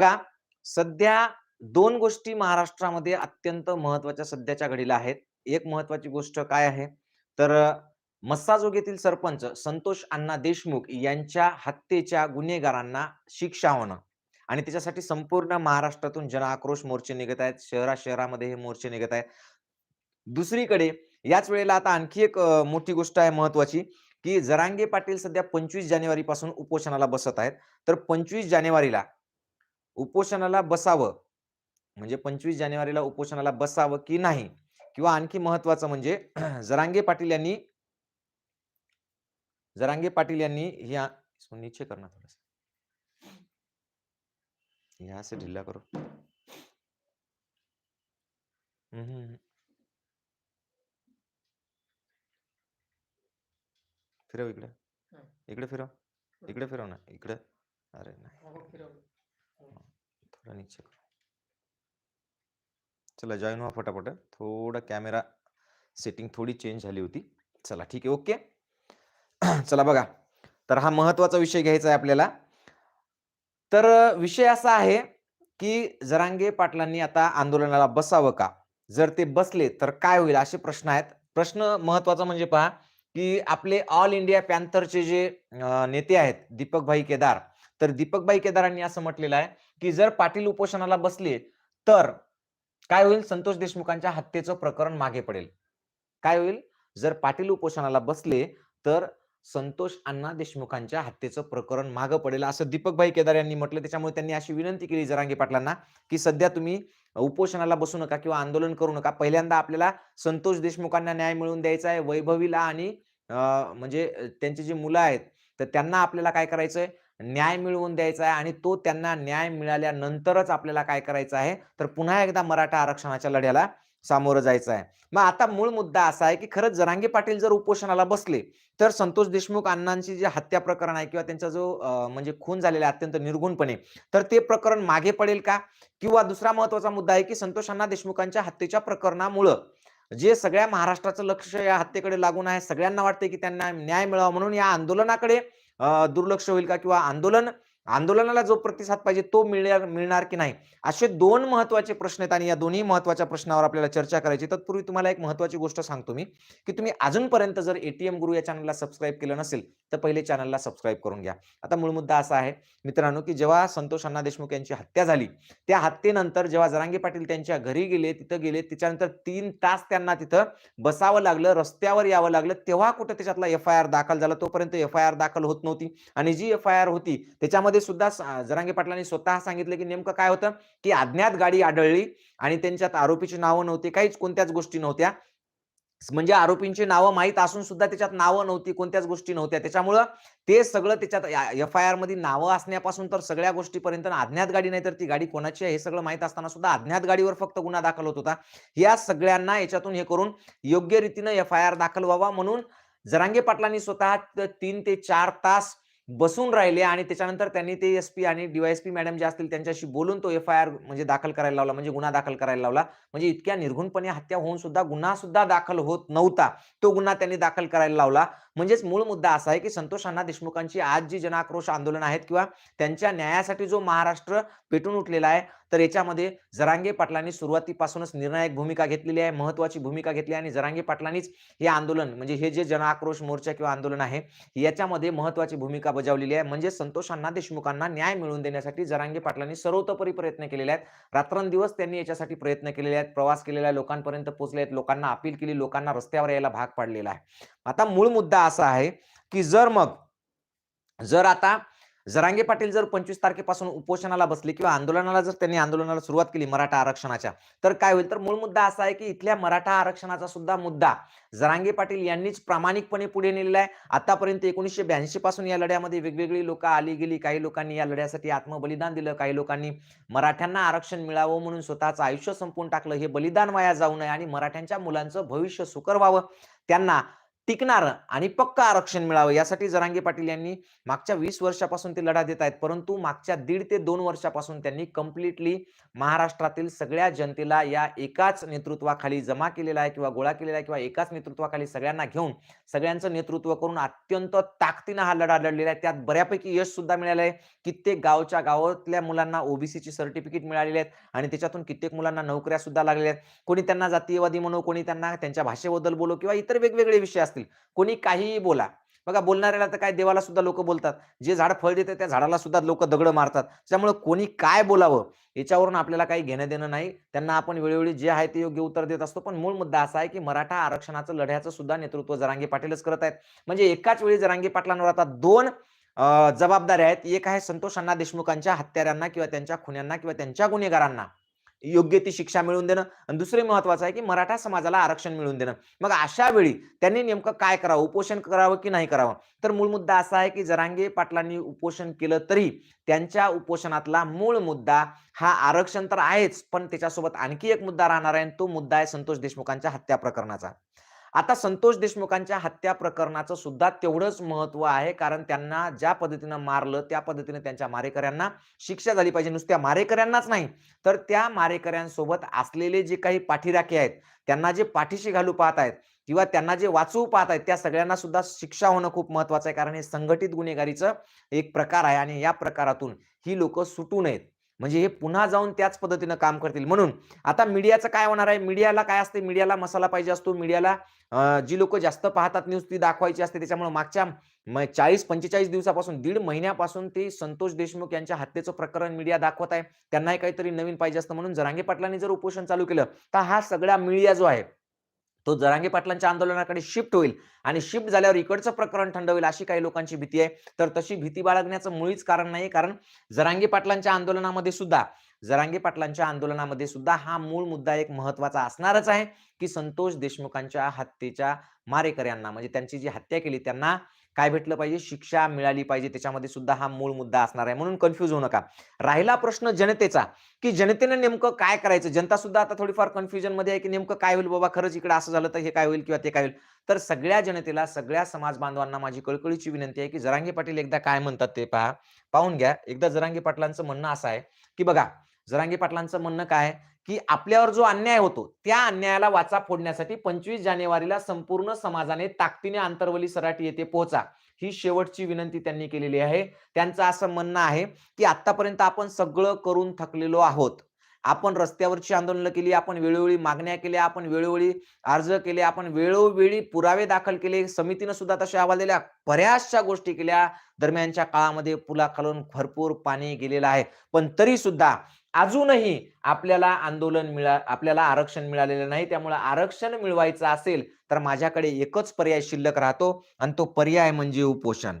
बघा सध्या दोन गोष्टी महाराष्ट्रामध्ये अत्यंत महत्त्वाच्या सध्याच्या घडीला आहेत. एक महत्वाची गोष्ट काय आहे? तर मस्साजोगेतील मस्साजोग येथील सरपंच संतोष अण्णा देशमुख यांच्या हत्येच्या गुन्हेगारांना शिक्षा होणं आणि त्याच्यासाठी संपूर्ण महाराष्ट्रातून जनआक्रोश मोर्चे निघत आहेत. शहरा-शहरामध्ये हे मोर्चे निघत आहेत. दुसरीकडे याच वेळेला आता आणखी एक मोठी गोष्ट आहे महत्वाची, की जरांगे पाटील सध्या 25 जानेवारीपासून उपोषणाला बसत आहेत. तर 25 जानेवारीला उपोषणाला बसावं, म्हणजे 25 जानेवारीला उपोषणाला बसावं की नाही? किंवा आणखी महत्वाचं म्हणजे जरांगे पाटील यांनी जरांगे पाटील यांनी ह्या नीचे करना थोड़ा-सा. यहाँ से ढीला करो. हं, हं, हं. फिरव इकडे. हं. इकडे फिरव. इकडे फिरव ना. इकडे. अरे नाही. थोडा नीचे करो. चला जॉइन व्हा फटाफट. थोडा कॅमेरा सेटिंग थोडी चेंज झाली होती. चला ठीक आहे. ओके. चला बघा. तर हा महत्त्वाचा विषय घ्यायचा आहे आपल्याला. तर विषय असा आहे, की जरांगे पाटलांनी आता आंदोलनाला बसावं का? जर ते बसले तर काय होईल? असे प्रश्न आहेत. प्रश्न महत्त्वाचा म्हणजे पहा, की आपले ऑल इंडिया पॅन्थरचे जे नेते आहेत दीपकभाई केदार. तर दीपकभाई केदारांनी असं म्हटलेलं आहे, की जर पाटील उपोषणाला बसले, तर काय होईल? संतोष देशमुखांच्या हत्येचं प्रकरण मागे पडेल. काय होईल? जर पाटील उपोषणाला बसले, तर संतोष अण्णा देशमुखांच्या हत्येचं प्रकरण मागं पडेल, असं दीपकभाई केदार यांनी म्हटलं. त्याच्यामुळे त्यांनी अशी विनंती केली जरांगे पाटलांना, की सध्या तुम्ही उपोषणाला बसू नका किंवा आंदोलन करू नका. पहिल्यांदा आपल्याला संतोष देशमुखांना न्याय मिळवून द्यायचा आहे. वैभवीला आणि म्हणजे त्यांची जी मुलं आहेत, तर त्यांना आपल्याला काय करायचंय? न्याय मिळवून द्यायचा आहे आणि तो त्यांना न्याय मिळाल्यानंतरच आपल्याला काय करायचं आहे? तर पुन्हा एकदा मराठा आरक्षणाच्या लढ्याला सामोरं जायचं आहे. मग आता मूळ मुद्दा असा आहे, की खरंच जरांगे पाटील जर उपोषणाला बसले, तर संतोष देशमुख अण्णांची जे हत्या प्रकरण आहे किंवा त्यांचा जो म्हणजे खून झालेला आहे अत्यंत निर्गुणपणे तर ते प्रकरण मागे पडेल का? किंवा दुसरा महत्त्वाचा मुद्दा आहे, की संतोष अण्णा देशमुखांच्या हत्येच्या प्रकरणामुळं जे सगळ्या महाराष्ट्राचं लक्ष या हत्येकडे लागून आहे. सगळ्यांना वाटते की त्यांना न्याय मिळावा म्हणून या आंदोलनाकडे दुर्लक्ष होईल का? किंवा आंदोलन आंदोलनाला जो प्रतिसाद पाहिजे तो मिळणार मिळणार की नाही? असे दोन महत्त्वाचे प्रश्न आहेत आणि या दोन्ही महत्त्वाच्या प्रश्नावर आपल्याला चर्चा करायची तत्पूर्वी तुम्हाला एक महत्वाची गोष्ट सांगतो मी, की तुम्ही अजूनपर्यंत जर एटीएम गुरु या चॅनलला सबस्क्राईब केलं नसेल, तर पहिले चॅनलला सबस्क्राईब करून घ्या. आता मूळ मुद्दा असा आहे मित्रांनो, की जेव्हा संतोष अण्णा देशमुख यांची हत्या झाली, त्या हत्येनंतर जेव्हा जरांगे पाटील त्यांच्या घरी गेले, तिथं गेले, त्याच्यानंतर तीन तास त्यांना तिथं बसावं लागलं, रस्त्यावर यावं लागलं. तेव्हा कुठं त्याच्यातला एफ-आय-आर दाखल झाला. तोपर्यंत एफ-आय-आर दाखल होत नव्हती आणि जी एफ-आय-आर होती त्याच्यामध्ये सुद्धा जरांगे पाटलांनी स्वतः सांगितलं, की नेमकं काय होतं, की अज्ञात गाडी आढळली आणि त्यांच्यात आरोपीची नावं नव्हती. काहीच कोणत्याच गोष्टी नव्हत्या. म्हणजे आरोपींची नावं माहीत असून सुद्धा त्याच्यात नावं नव्हती, कोणत्याच गोष्टी नव्हत्या. त्याच्यामुळं ते सगळं त्याच्यात एफ आय आरमध्ये नावं असण्यापासून तर सगळ्या गोष्टीपर्यंत अज्ञात गाडी नाही तर ती गाडी कोणाची आहे हे सगळं माहीत असताना सुद्धा अज्ञात गाडीवर फक्त गुन्हा दाखल होत होता. या सगळ्यांना याच्यातून हे करून योग्य रीतीनं एफ-आय-आर दाखल व्हावा म्हणून जरांगे पाटलांनी स्वतः तीन ते चार तास बसून राहिले आणि त्याच्यानंतर त्यांनी ते एस-पी आणि डीवाय एस पी मॅडम जे असतील त्यांच्याशी बोलून तो एफ-आय-आर म्हणजे दाखल करायला लावला, म्हणजे गुन्हा दाखल करायला लावला. म्हणजे इतक्या निर्घृणपणे हत्या होऊन सुद्धा गुन्हा सुद्धा दाखल होत नव्हता. तो गुन्हा त्यांनी दाखल करायला लावला. म्हणजेच मूळ मुद्दा असा आहे, की संतोष अण्णा देशमुखांची आज जी जनाक्रोश आंदोलन आहेत किंवा त्यांच्या न्यायासाठी जो महाराष्ट्र पेटून उठलेला आहे, तर याच्यामध्ये जरांगे पाटलांनी सुरुवातीपासूनच निर्णायक भूमिका घेतलेली आहे, महत्वाची भूमिका घेतली आहे आणि जरांगे पाटलांनीच हे आंदोलन म्हणजे हे जे जनआक्रोश मोर्चा किंवा आंदोलन आहे, याच्यामध्ये महत्वाची भूमिका बजावलेली आहे. म्हणजे संतोष अण्णा देशमुखांना न्याय मिळवून देण्यासाठी जरांगे पाटलांनी सर्वतोपरी प्रयत्न केलेले आहेत. रात्रंदिवस त्यांनी याच्यासाठी प्रयत्न केलेले आहेत. प्रवास केलेला आहे, लोकांपर्यंत पोहोचले आहेत, लोकांना अपील केली, लोकांना रस्त्यावर यायला भाग पाडलेला आहे. आता मूळ मुद्दा असा आहे, की जर मग जर आता जरांगे पाटील जर 25 तारखेपासून उपोषणाला बसले किंवा आंदोलनाला जर त्यांनी आंदोलनाला सुरुवात केली मराठा आरक्षणाच्या, तर काय होईल? तर मूळ मुद्दा असा आहे, की इथल्या मराठा आरक्षणाचा सुद्धा मुद्दा जरांगे पाटील यांनीच प्रामाणिकपणे पुढे नेलेला आहे. आतापर्यंत 1982 पासून या लढ्यामध्ये वेगवेगळी लोकं आली गेली. काही लोकांनी या लढ्यासाठी आत्मबलिदान दिलं. काही लोकांनी मराठ्यांना आरक्षण मिळावं म्हणून स्वतःचं आयुष्य संपवून टाकलं. हे बलिदान वाया जाऊ नये आणि मराठ्यांच्या मुलांचं भविष्य सुकर व्हावं, त्यांना टिकणारं आणि पक्का आरक्षण मिळावं यासाठी जरांगे पाटील यांनी मागच्या वीस वर्षापासून ते लढा देत आहेत परंतु मागच्या दीड ते दोन वर्षापासून त्यांनी कम्प्लिटली महाराष्ट्रातील सगळ्या जनतेला या एकाच नेतृत्वाखाली जमा केलेला आहे किंवा गोळा केलेला आहे किंवा एकाच नेतृत्वाखाली सगळ्यांना घेऊन सगळ्यांचं नेतृत्व करून अत्यंत ताकदीनं हा लढा लढलेला आहे. त्यात बऱ्यापैकी यश सुद्धा मिळालं आहे कित्येक गावच्या गावातल्या मुलांना ओबीसीची सर्टिफिकेट मिळालेली आहेत आणि त्याच्यातून कित्येक मुलांना नोकऱ्या सुद्धा लागलेल्या आहेत. कोणी त्यांना जातीयवादी म्हणू कोणी त्यांना त्यांच्या भाषेबद्दल बोलू किंवा इतर वेगवेगळे विषय असतील. कोणी काहीही बोला. बघा बोलणाऱ्याला तर काय देवाला सुद्धा लोक बोलतात. जे झाड फळ देते त्या झाडाला सुद्धा लोक दगड मारतात. त्यामुळे कोणी काय बोलावं? याच्यावरून आपल्याला काही घेणं देणं नाही. त्यांना आपण वेळोवेळी जे आहे ते योग्य उत्तर देत असतो. पण मूळ मुद्दा असा आहे की मराठा आरक्षणाचं लढ्याचं सुद्धा नेतृत्व जरांगे पाटीलच करत आहेत. म्हणजे एकाच वेळी जरांगे पाटलांवर आता दोन जबाबदाऱ्या आहेत. एक आहे संतोष अण्णा देशमुखांच्या हत्यारांना किंवा त्यांच्या खुन्यांना किंवा त्यांच्या गुन्हेगारांना. योग्य ती शिक्षा मिळवून देणं. आणि दुसरे महत्वाचं आहे की मराठा समाजाला आरक्षण मिळवून देणं. मग अशा वेळी त्यांनी नेमकं काय करावं? उपोषण करावं की नाही करावं? तर मूळ मुद्दा असा आहे की जरांगे पाटलांनी उपोषण केलं तरी त्यांच्या उपोषणातला मूळ मुद्दा हा आरक्षण तर आहेच पण त्याच्यासोबत आणखी एक मुद्दा राहणार आहे आणि तो मुद्दा आहे संतोष देशमुखांच्या हत्या प्रकरणाचा. आता संतोष देशमुखांच्या हत्या प्रकरणाचं सुद्धा तेवढंच महत्त्व आहे. कारण त्यांना ज्या पद्धतीनं मारलं त्या पद्धतीनं त्यांच्या मारेकऱ्यांना शिक्षा झाली पाहिजे. नुसत्या मारेकऱ्यांनाच नाही तर त्या मारेकऱ्यांसोबत असलेले जे काही पाठीराखे आहेत त्यांना जे पाठीशी घालू पाहत आहेत किंवा त्यांना जे वाचवू पाहत आहेत त्या सगळ्यांना सुद्धा शिक्षा होणं खूप महत्वाचं आहे. कारण हे संघटित गुन्हेगारीचं एक प्रकार आहे आणि या प्रकारातून ही लोक सुटू नयेत. म्हणजे हे पुन्हा जाऊन त्याच पद्धतीनं काम करतील. म्हणून आता मीडियाचं काय होणार आहे? मीडियाला काय असते? मीडियाला मसाला पाहिजे असतो. मीडियाला जी लोक जास्त पाहतात न्यूज ती दाखवायची असते. त्याच्यामुळे मागच्या म- चाळीस पंचेचाळीस दिवसापासून दीड महिन्यापासून ते संतोष देशमुख यांच्या हत्येचं प्रकरण मीडिया दाखवत आहे. त्यांनाही काहीतरी नवीन पाहिजे असतं म्हणून जरांगे पाटलांनी जर उपोषण चालू केलं तर हा सगळा मीडिया जो आहे तो जरांगे पाटलांच्या आंदोलनाकडे शिफ्ट होईल आणि शिफ्ट झाल्यावर इकडचं प्रकरण थंड होईल अशी काही लोकांची भीती आहे. तर तशी भीती बाळगण्याचं मुळीच कारण नाही कारण जरांगे पाटलांच्या आंदोलनामध्ये सुद्धा जरांगे पाटलांच्या आंदोलनामध्ये सुद्धा हा मूळ मुद्दा एक महत्त्वाचा असणारच आहे की संतोष देशमुखांच्या हत्येच्या मारेकऱ्यांना म्हणजे त्यांची जी हत्या केली त्यांना काय भेटलं पाहिजे? शिक्षा मिळाली पाहिजे. त्याच्यामध्ये सुद्धा हा मूळ मुद्दा असणार आहे. म्हणून कन्फ्यूज होऊ नका. राहिला प्रश्न जनतेचा की जनतेनं नेमकं काय करायचं? जनता सुद्धा आता थोडीफार कन्फ्युजनमध्ये आहे की नेमकं काय होईल? बाबा खरंच इकडे असं झालं तर हे काय होईल? किंवा ते काय होईल? तर सगळ्या जनतेला सगळ्या समाज बांधवांना माझी कळकळीची विनंती आहे की जरांगे पाटील एकदा काय म्हणतात ते पहा. पाहून घ्या. एकदा जरांगे पाटलांचं म्हणणं असं आहे की बघा जरांगे पाटलांचं म्हणणं काय आहे, की आपल्यावर जो अन्याय होतो त्या अन्यायाला वाचा फोडण्यासाठी पंचवीस जानेवारीला संपूर्ण समाजाने ताकदीने आंतरवली सराटी येथे पोहोचा. ही शेवटची विनंती त्यांनी केलेली आहे. त्यांचं असं म्हणणं आहे की आतापर्यंत आपण सगळं करून थकलेलो आहोत. आपण रस्त्यावरची आंदोलनं केली आपण वेळोवेळी मागण्या केल्या आपण वेळोवेळी अर्ज केले आपण वेळोवेळी पुरावे दाखल केले समितीनं सुद्धा तशा अहवाल दिल्या बऱ्याचशा गोष्टी केल्या. दरम्यानच्या काळामध्ये पुलाखालून भरपूर पाणी गेलेलं आहे. पण तरी सुद्धा अजूनही आपल्याला आंदोलन मिळा आपल्याला आरक्षण मिळालेलं नाही त्यामुळे आरक्षण मिळवायचं असेल तर माझ्याकडे एकच पर्याय शिल्लक राहतो आणि तो पर्याय म्हणजे उपोषण.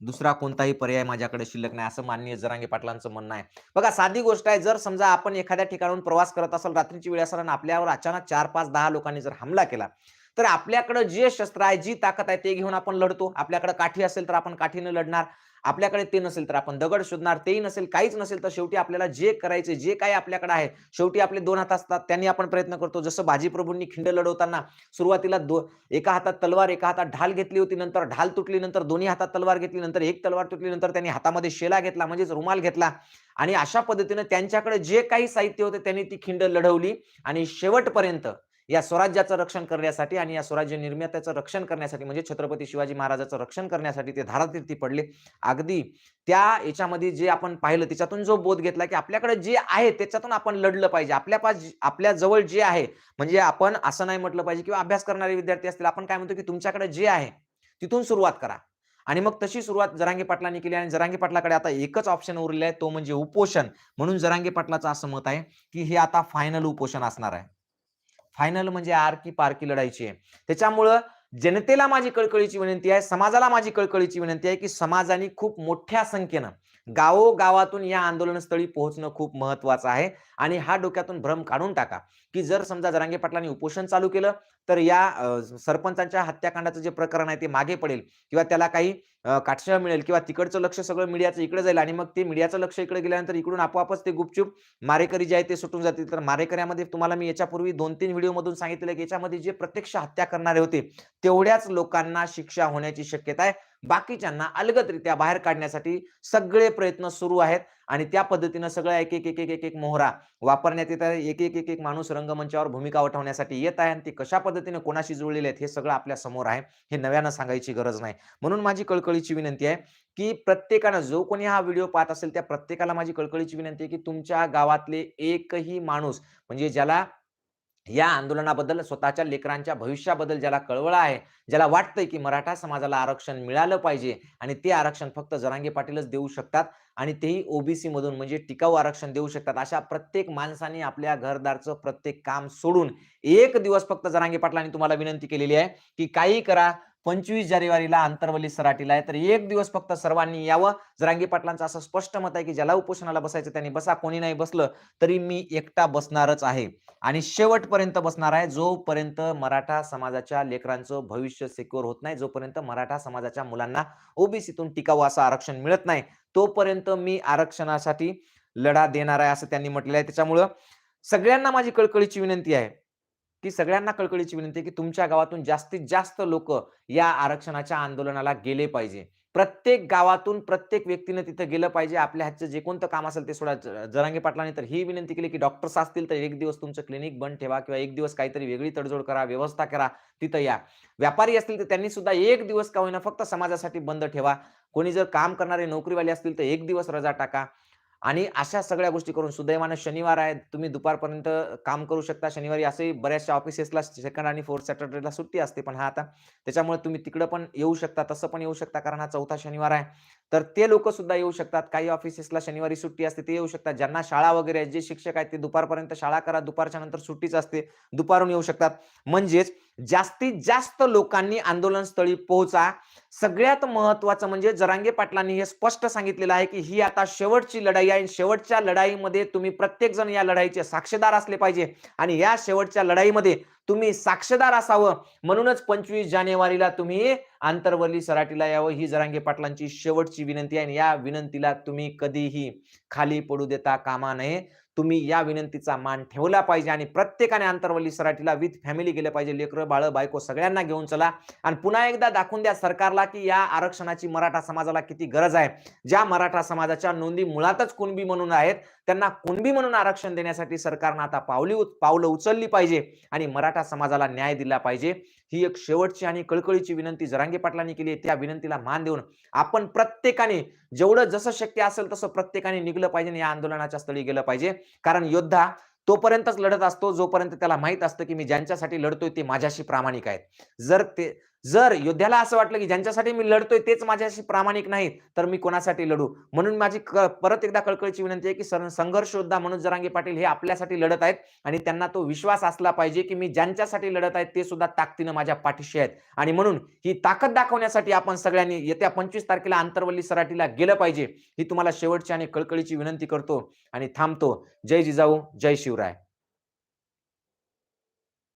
दुसरा कोणताही पर्याय माझ्याकडे शिल्लक नाही असं माननीय जरांगे पाटलांचं म्हणणं आहे. बघा साधी गोष्ट आहे जर समजा आपण एखाद्या ठिकाणून प्रवास करत असाल रात्रीची वेळ असाल आणि आपल्यावर अचानक चार पाच दहा लोकांनी जर हमला केला तर आपल्याकडे जे शस्त्र आहे जी ताकद आहे ते घेऊन आपण लढतो. आपल्याकडे काठी असेल तर आपण काठीनं लढणार. आपल्याकडे ते नसेल तर आपण दगड शोधणार. तेही नसेल काहीच नसेल तर शेवटी आपल्याला जे करायचे जे काही आपल्याकडे आहे शेवटी आपले दोन हात असतात त्यांनी आपण प्रयत्न करतो. जसं बाजीप्रभूंनी खिंड लढवताना सुरुवातीला दो एका हातात तलवार एका हातात ढाल घेतली होती नंतर ढाल तुटली नंतर दोन्ही हातात तलवार घेतली नंतर एक तलवार तुटली नंतर त्यांनी हातामध्ये शेला घेतला म्हणजेच रुमाल घेतला. आणि अशा पद्धतीने त्यांच्याकडे जे काही साहित्य होते त्यांनी ती खिंड लढवली. आणि शेवटपर्यंत या स्वराज्याचं रक्षण करण्यासाठी आणि या स्वराज्य निर्मात्याचं रक्षण करण्यासाठी म्हणजे छत्रपती शिवाजी महाराजाचं रक्षण करण्यासाठी ते धारातीर्थी पडले. अगदी त्या याच्यामध्ये जे आपण पाहिलं त्याच्यातून जो बोध घेतला की आपल्याकडे जे आहे त्याच्यातून आपण लढलं पाहिजे. आपल्या पास आपल्या जवळ जे आहे म्हणजे आपण असं नाही म्हटलं पाहिजे किंवा अभ्यास करणारे विद्यार्थी असतील आपण काय म्हणतो की तुमच्याकडे जे आहे तिथून सुरुवात करा. आणि मग तशी सुरुवात जरांगे पाटलांनी केली आणि जरांगे पाटलाकडे आता एकच ऑप्शन उरले आहे तो म्हणजे उपोषण. म्हणून जरांगे पाटलाचं असं मत आहे की हे आता फायनल उपोषण असणार आहे. फायनल म्हणजे आर की पारकी लढायची आहे. त्याच्यामुळं जनतेला माझी कळकळीची विनंती आहे समाजाला माझी कळकळीची विनंती आहे की समाजाने खूप मोठ्या संख्येनं गावोगावातून या आंदोलनस्थळी पोहोचणं खूप महत्वाचं आहे. आणि हा डोक्यातून भ्रम काढून टाका की जर समजा जरांगे पाटलांनी उपोषण चालू केलं तर या सरपंचांच्या हत्याकांडाचं जे प्रकरण आहे ते मागे पडेल. किंवा त्याला काही काटशा मिळेल किंवा तिकडचं लक्ष सगळं मीडियाचं इकडे जाईल आणि मग ते मीडियाचं लक्ष इकडे गेल्यानंतर इकडून आपोआपच ते गुपचूप मारेकरी जे आहे ते सुटून जातील. तर मारेकऱ्यामध्ये तुम्हाला मी याच्यापूर्वी दोन तीन व्हिडिओमधून सांगितलं की याच्यामध्ये जे प्रत्यक्ष हत्या करणारे होते तेवढ्याच लोकांना शिक्षा होण्याची शक्यता आहे. बाकीच्यांना अलगदरित्या बाहेर काढण्यासाठी सगळे प्रयत्न सुरू आहेत. आणि त्या पद्धतीनं सगळ्या एक एक एक एक एक एक मोहरा वापरण्यात येत आहे. एक एक एक एक माणूस रंगमंचावर भूमिका वठवण्यासाठी येत आहे. आणि ते कशा पद्धतीने कोणाशी जुळलेले आहेत हे सगळं आपल्यासमोर आहे. हे नव्यानं सांगायची गरज नाही. म्हणून माझी कळकळीची विनंती आहे की प्रत्येकानं जो कोणी हा व्हिडिओ पाहत असेल त्या प्रत्येकाला माझी कळकळीची विनंती आहे की तुमच्या गावातले एकही माणूस म्हणजे ज्याला या आंदोलनाबद्दल स्वतःच्या लेकरांच्या भविष्याबद्दल ज्याला कळवळा आहे ज्याला वाटतंय की मराठा समाजाला आरक्षण मिळालं पाहिजे आणि ते आरक्षण फक्त जरांगे पाटीलच देऊ शकतात आणि तेही ओबीसी मधून म्हणजे टिकाऊ आरक्षण देऊ शकतात. अशा प्रत्येक माणसाने आपल्या घरदारचं प्रत्येक काम सोडून एक दिवस फक्त जरांगे पाटलांनी तुम्हाला विनंती केलेली आहे की काही करा पंचवीस जानेवारीला आंतरवली सराटीला आहे. तर एक दिवस फक्त सर्वांनी यावं. जरांगी पाटलांचं असं स्पष्ट मत आहे की ज्याला उपोषणाला बसायचं त्यांनी बसा. कोणी नाही बसलं तरी मी एकटा बसणारच आहे. आणि शेवटपर्यंत बसणार आहे जोपर्यंत मराठा समाजाच्या लेकरांचं भविष्य सिक्युअर होत नाही जोपर्यंत मराठा समाजाच्या मुलांना ओबीसीतून टिकाऊ असं आरक्षण मिळत नाही तोपर्यंत मी आरक्षणासाठी लढा देणार आहे असं त्यांनी म्हटलेलं आहे. त्याच्यामुळं सगळ्यांना माझी कळकळीची विनंती आहे. की सगळ्यांना कळकळीची विनंती की तुमच्या गावातून जास्तीत जास्त लोक या आरक्षणाच्या आंदोलनाला गेले पाहिजे. प्रत्येक गावातून प्रत्येक व्यक्तीने तिथं गेलं पाहिजे. आपल्या हातचं जे कोणतं काम असेल ते सोडा. जरांगे पाटलांनी तर ही विनंती केली की डॉक्टर्स असतील तर एक दिवस तुमचं क्लिनिक बंद ठेवा किंवा एक दिवस काहीतरी वेगळी तडजोड करा व्यवस्था करा तिथं या. व्यापारी असतील तर त्यांनी सुद्धा एक दिवस का होईना फक्त समाजासाठी बंद ठेवा. कोणी जर काम करणारे नोकरीवाले असतील तर एक दिवस रजा टाका. आणि अशा सगळ्या गोष्टी करून सुदैवानं शनिवार आहे तुम्ही दुपारपर्यंत काम करू शकता. शनिवारी असे बऱ्याचशा ऑफिसेसला सेकंड आणि फोर्थ सॅटर्डेला सुट्टी असते पण हा आता त्याच्यामुळे तुम्ही तिकडं पण येऊ शकता तसं पण येऊ शकता कारण हा चौथा शनिवार आहे. तर ते लोक सुद्धा येऊ शकतात. काही ऑफिसेसला शनिवारी सुट्टी असते ते येऊ शकतात. ज्यांना शाळा वगैरे आहेत जे शिक्षक आहेत ते दुपारपर्यंत शाळा करा दुपारच्या नंतर सुट्टीच असते दुपारून येऊ शकतात. म्हणजेच जास्तीत जास्त लोकांनी आंदोलनस्थळी पोहोचा. सगळ्यात महत्वाचं म्हणजे जरांगे पाटलांनी हे स्पष्ट सांगितलेलं आहे की ही आता शेवटची लढाई आहे. शेवटच्या लढाईमध्ये तुम्ही प्रत्येक जण या लढाईचे साक्षीदार असले पाहिजे. आणि या शेवटच्या लढाईमध्ये तुम्ही साक्षीदार असावं. म्हणूनच पंचवीस जानेवारीला तुम्ही आंतरवली सराटीला यावं. ही जरांगे पाटलांची शेवटची विनंती आहे आणि या विनंतीला तुम्ही कधीही खाली पडू देता कामा नये. तुम्ही या विनंतीचा मान ठेवला पाहिजे आणि प्रत्येकाने आंतरवली सराटीला विथ फॅमिली गेलं पाहिजे. लेकरं बाळ बायको सगळ्यांना घेऊन चला. आणि पुन्हा एकदा दाखवून द्या सरकारला की या आरक्षणाची मराठा समाजाला किती गरज आहे. ज्या मराठा समाजाच्या नोंदी मुळातच कुणबी म्हणून आहेत त्यांना कुणबी म्हणून आरक्षण देण्यासाठी सरकारनं आता पावली पावलं उचलली पाहिजे आणि मराठा समाजाला न्याय दिला पाहिजे. ही एक शेवटची आणि कळकळीची विनंती जरांगे पाटलांनी केली आहे. त्या विनंतीला मान देऊन आपण प्रत्येकाने जेवढं जसं शक्य असेल तसं प्रत्येकाने निघलं पाहिजे आणि या आंदोलनाच्या स्थळी गेलं पाहिजे. कारण योद्धा तोपर्यंतच लढत असतो जोपर्यंत त्याला माहीत असतं की मी ज्यांच्यासाठी लढतोय ते माझ्याशी प्रामाणिक आहेत. जर ते जर योद्ध्याला असं वाटलं की ज्यांच्यासाठी मी लढतोय तेच माझ्याशी प्रामाणिक नाहीत तर मी कोणासाठी लढू? म्हणून माझी क- परत एकदा कळकळीची विनंती आहे की संघर्षोद्धा संघर्ष योद्धा मनोज जरांगे पाटील हे आपल्यासाठी लढत आहेत आणि त्यांना तो विश्वास असला पाहिजे की मी ज्यांच्यासाठी लढत आहेत ते सुद्धा ताकदीनं माझ्या पाठीशी आहेत. आणि म्हणून ही ताकद दाखवण्यासाठी आपण सगळ्यांनी येत्या पंचवीस तारखेला आंतरवल्ली सराटीला गेलं पाहिजे ही तुम्हाला शेवटची आणि कळकळीची विनंती करतो. आणि थांबतो. जय जिजाऊ जय शिवराय.